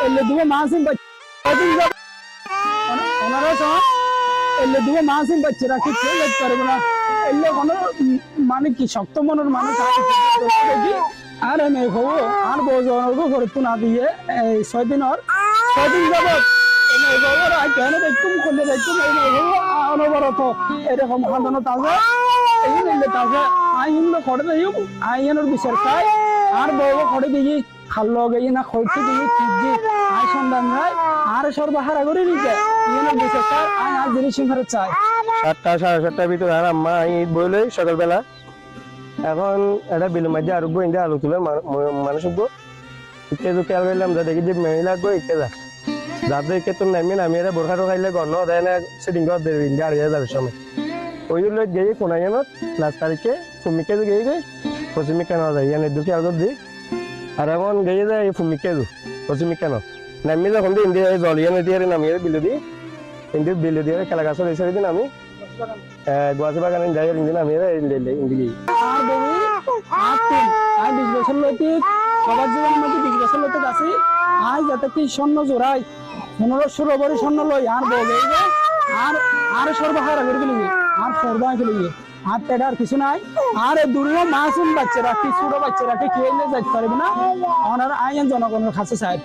বাচ্চা ওনারা সব এলে দুবো মাসুম বাচ্চারা কি কেউ যেতে পারবে এলে কোনো মানে কি শক্ত মনের মানুষ আর আমি হব আর বউজনকে করতো না দিয়ে, এই ছয় দিনের ছয় দিন যাবত কেন দেখতুম করলে হব অনবরত এরকম খাদানো তাজা, এই নিলে তাজা, আইন করে দিই আইনের বিচার খাই আর বউ করে দিই খাল্লো গেই না খরচ দিই ঠিক আই সন্ধান যায় আর সর্বহারা করে দিতে। ইয়েনের বিচার খাই আই আর জিনিস ফেরত চাই। সাতটা, সাড়ে সাতটার ভিতরে আর আম্মা ঈদ বইলে সকালবেলা। এখন একটা বিলের মধ্যে আরও বই আলু তুলে মানুষ উঠবো। তো খেয়াল করলাম, যা দেখি যে মেয়ে লাগবো যা। যাতে ইকে তো নামি নামি এরা বোরখা টোকাইলে গণ্য দেয় না সেটিং কর দেবে ইন্ডিয়া আর যাবে সময় ওই লোক গিয়ে জানো লাস্ট তারিখে ফুমিকে গিয়ে গই পশ্চিমী কেন যায় ইয়ানে দু খেয়াল কর কেন নামি যখন দিয়ে ইন্ডিয়া জল ইয়ানে দিয়ে নামিয়ে বিলে দিই ইন্ডিয়া বিলে দিয়ে খেলা গাছ এসে দিন আমি গুয়াহাটি বাগানে যাই ইন্দিন আমি ইন্দিকে আর বিশ বছর লইতে সবার জীবনের মধ্যে বিশ বছর লইতে আছি আজ যাতে কি স্বর্ণ জোড়াই পনেরো ষোলো বড়ি স্বর্ণ লই আর যে আর আর সর্বহারা করে গেলি আর সর্বা গেলি আর পেট কিছু নাই। আর দুর্গা মাসুম বাচ্চারা, কি ছোট বাচ্চারা খেয়ে যাইতে পারবে না? ওনার আইন জনগণের কাছে চাই